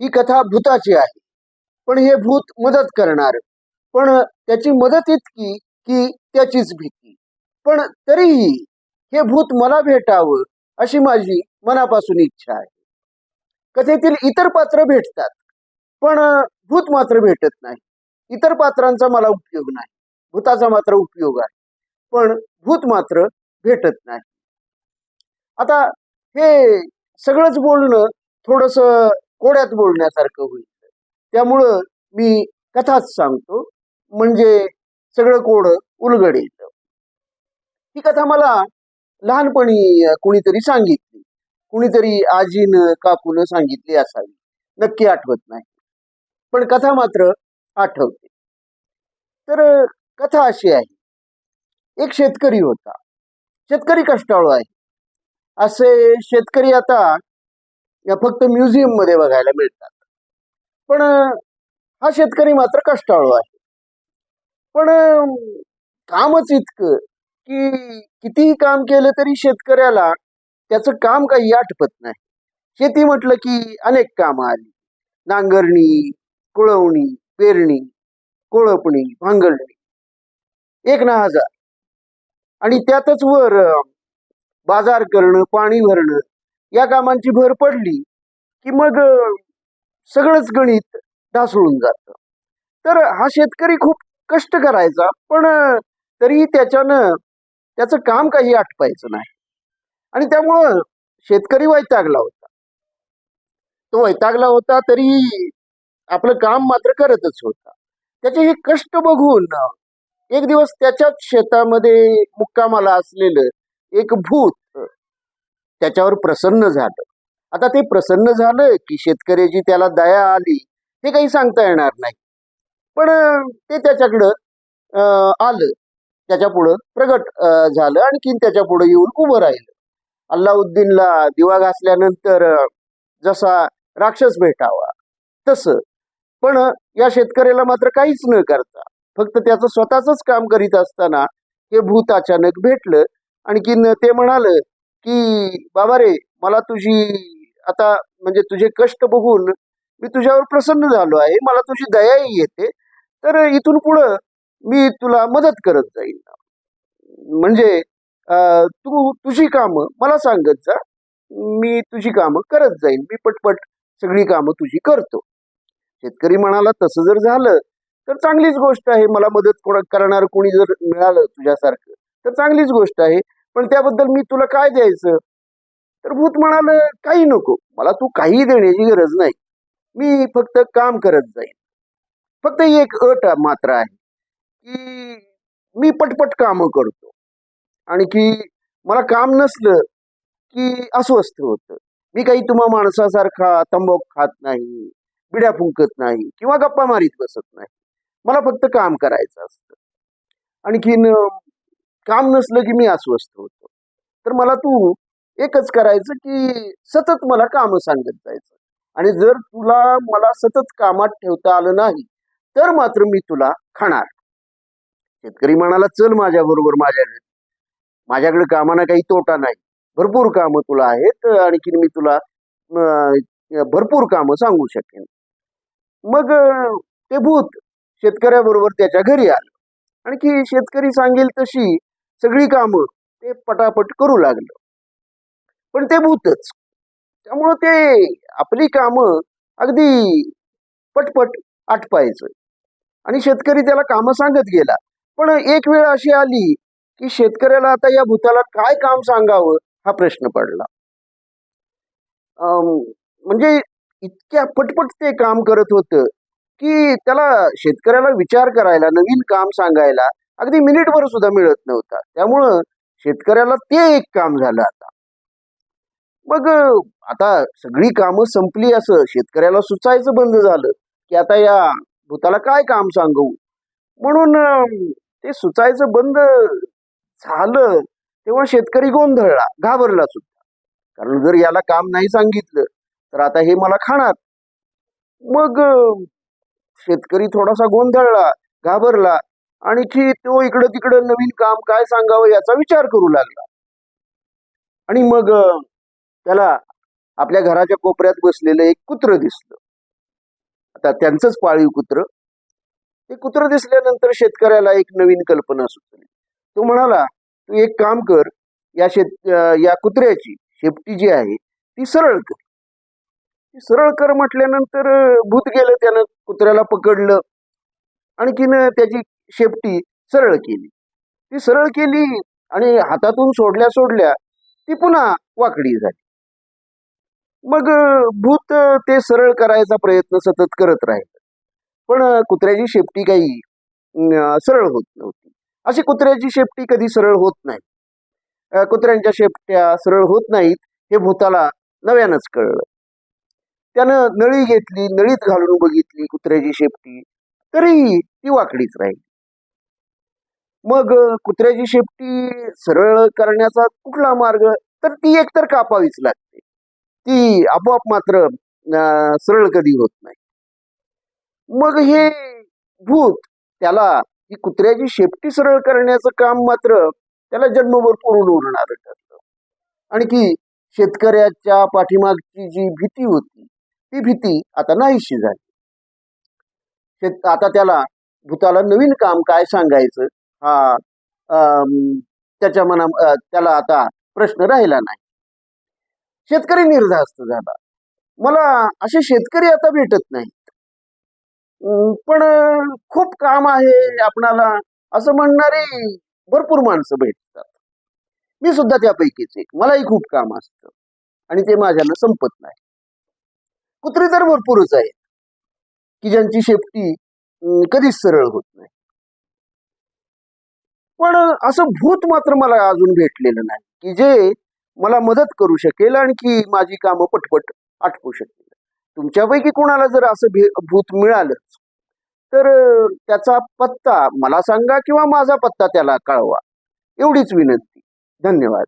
ही कथा भूताची आहे. पण हे भूत मदत करणार. पण त्याची मदत इतकी की त्याचीच भीती. पण तरीही हे भूत मला भेटावं अशी माझी मनापासून इच्छा आहे. कथेतील इतर पात्र भेटतात पण भूत मात्र भेटत नाही. इतर पात्रांचा मला उपयोग नाही. भूताचा मात्र उपयोग आहे. पण भूत मात्र भेटत नाही. आता हे सगळंच बोलणं थोडस कोड्यात बोलण्यासारखं होईल. त्यामुळं मी कथाच सांगतो. म्हणजे सगळं कोड उलगड येतं ही कथा मला लहानपणी कुणीतरी सांगितली. कुणीतरी आजीनं काकून सांगितली असावी. नक्की आठवत नाही. पण कथा मात्र आठवते. तर कथा अशी आहे. एक शेतकरी होता. शेतकरी कष्टाळू आहे. असे शेतकरी आता या फक्त म्युझियममध्ये बघायला मिळतात. पण हा शेतकरी मात्र कष्टाळू आहे. पण कामच इतकं की कितीही काम केलं तरी शेतकऱ्याला त्याचं काम काही आटपत नाही. शेती म्हटलं की अनेक कामं आली. नांगरणी कुळवणी पेरणी कोळपणी भांगरणी. एक ना हजार. आणि त्यातच वर बाजार करणं पाणी भरणं या कामांची भर पडली की मग सगळंच गणित ढासळून जातं. तर हा शेतकरी खूप कष्ट करायचा पण तरी तरीही त्याच्यानं त्याचं काम काही आटपायचं नाही. आणि त्यामुळं शेतकरी वैतागला होता. तो वैतागला होता तरी आपलं काम मात्र करतच होता. त्याचे हे कष्ट बघून एक दिवस त्याच्याच शेतामध्ये मुक्कामाला असलेलं एक भूत त्याच्यावर प्रसन्न झालं. आता ते प्रसन्न झालं की शेतकऱ्याची त्याला दया आली हे काही सांगता येणार नाही. पण ते त्याच्याकडं अं, आलं. त्याच्या पुढं प्रगट झालं आणखीन त्याच्या पुढं येऊन उभं राहिलं. अल्लाउद्दीनला दिवा घासल्यानंतर जसा राक्षस भेटावा तसं. पण या शेतकऱ्याला मात्र काहीच न करता फक्त त्याचं स्वतःच काम करीत असताना हे भूत अचानक भेटलं. आणखीन ते म्हणालं की बाबा रे मला तुझी आता म्हणजे तुझे कष्ट बघून मी तुझ्यावर प्रसन्न झालो आहे मला तुझी दयाही येते तर इथून पुढं मी तुला मदत करत जाईन. म्हणजे तू तुझी कामं मला सांगत जा मी तुझी कामं करत जाईन मी पटपट सगळी कामं तुझी करतो. शेतकरी म्हणाला तसं जर झालं तर चांगलीच गोष्ट आहे मला मदत कोणा करणार कोणी जर मिळालं तुझ्यासारखं तर चांगलीच गोष्ट आहे पण त्याबद्दल मी तुला काय द्यायचं? तर भूत म्हणाल काही नको. मला तू काही देण्याची गरज नाही. मी फक्त काम करत जाईन. फक्त एक अट मात्र आहे की मी पटपट कामं करतो. आणि की मला काम नसलं की अस्वस्थ होतं. मी काही तुम्हा माणसासारखा तंबाखू खात नाही बिड्या फुंकत नाही किंवा गप्पा मारीत बसत नाही. मला फक्त काम करायचं असतं. आणखीन काम नसलं की मी अस्वस्थ होतो. तर मला तू एकच करायचं की सतत मला काम सांगत जायचं. आणि जर तुला मला सतत कामात ठेवता आलं नाही तर मात्र मी तुला खाणार. शेतकरी म्हणाला चल माझ्या बरोबर माझ्याकडे माझ्याकडे कामाना काही तोटा नाही. भरपूर कामं तुला आहेत आणखीन मी तुला भरपूर कामं सांगू शकेन. मग ते भूत शेतकऱ्याबरोबर त्याच्या घरी आलं. आणखी शेतकरी सांगेल तशी सगळी कामं ते पटापट करू लागलं. पण ते भूतच. त्यामुळं ते आपली कामं अगदी पटपट आटपायचं. आणि शेतकरी त्याला कामं सांगत गेला. पण एक वेळ अशी आली की शेतकऱ्याला आता या भूताला काय काम सांगावं हा प्रश्न पडला. अं, म्हणजे इतक्या पटपट ते काम करत होतं की त्याला शेतकऱ्याला विचार करायला नवीन काम सांगायला अगदी मिनिटभर सुद्धा मिळत नव्हता. त्यामुळं शेतकऱ्याला ते एक काम झालं आता. मग आता सगळी कामं संपली असं शेतकऱ्याला सुचायचं बंद झालं की आता या भूताला काय काम सांगू? म्हणून ते सुचायचं बंद झालं तेव्हा शेतकरी गोंधळला घाबरला सुद्धा. कारण जर याला काम नाही सांगितलं तर आता हे मला खाणार. मग शेतकरी थोडासा गोंधळला घाबरला आणखी तो इकडं तिकडं नवीन काम काय सांगावं याचा विचार करू लागला. आणि मग त्याला आपल्या घराच्या कोपऱ्यात बसलेलं एक कुत्र दिसलं. आता त्यांचंच पाळीव कुत्र. ते कुत्र दिसल्यानंतर शेतकऱ्याला एक नवीन कल्पना सुचली. तो म्हणाला तू एक काम कर या शेत या कुत्र्याची शेपटी जी आहे ती सरळ कर. ती सरळ कर म्हटल्यानंतर भूत गेलं त्यानं कुत्र्याला पकडलं. आणखीन त्याची शेपटी सरळ केली. ती सरळ केली आणि हातातून सोडल्या सोडल्या ती पुन्हा वाकडी झाली. मग भूत ते सरळ करायचा प्रयत्न सतत करत राहिलं. पण कुत्र्याची शेपटी काही सरळ होत नव्हती. अशी कुत्र्याची शेपटी कधी सरळ होत नाही. कुत्र्यांच्या शेपट्या सरळ होत नाहीत हे भूताला नव्यानंच कळलं. त्यानं नळी घेतली नळीत घालून बघितली कुत्र्याची शेपटी तरीही ती वाकडीच राहिली. मग कुत्र्याची शेपटी सरळ करण्याचा कुठला मार्ग? तर ती एकतर कापावीच लागते. ती आपोआप मात्र सरळ कधी होत नाही. मग हे भूत त्याला ही कुत्र्याची शेपटी सरळ करण्याचं काम मात्र त्याला जन्मभर पुरून उरणार ठरलं. आणखी शेतकऱ्याच्या पाठीमागची जी भीती होती ती भीती आता नाहीशी झाली. शेत आता त्याला भूताला नवीन काम काय सांगायचं? हा अं त्याच्या मना त्याला आता प्रश्न राहिला नाही. शेतकरी निर्धास्त झाला. मला असे शेतकरी आता भेटत नाहीत. अं, पण अं, खूप काम आहे आपणाला असं म्हणणारे भरपूर माणसं भेटतात. मी सुद्धा त्यापैकीच एक. मलाही खूप काम असतं. आणि ते माझ्यानं संपत नाही. कुत्री तर भरपूरच आहेत. की ज्यांची शेपटी अं, कधीच सरळ होत नाही. पण असं भूत मात्र मला अजून भेटलेलं नाही की जे मला मदत करू शकेल आणखी माझी कामं पटपट आटपू शकेल. तुमच्यापैकी कोणाला जर असं भे भूत मिळालंच तर त्याचा पत्ता मला सांगा किंवा माझा पत्ता त्याला कळवा. एवढीच विनंती. धन्यवाद.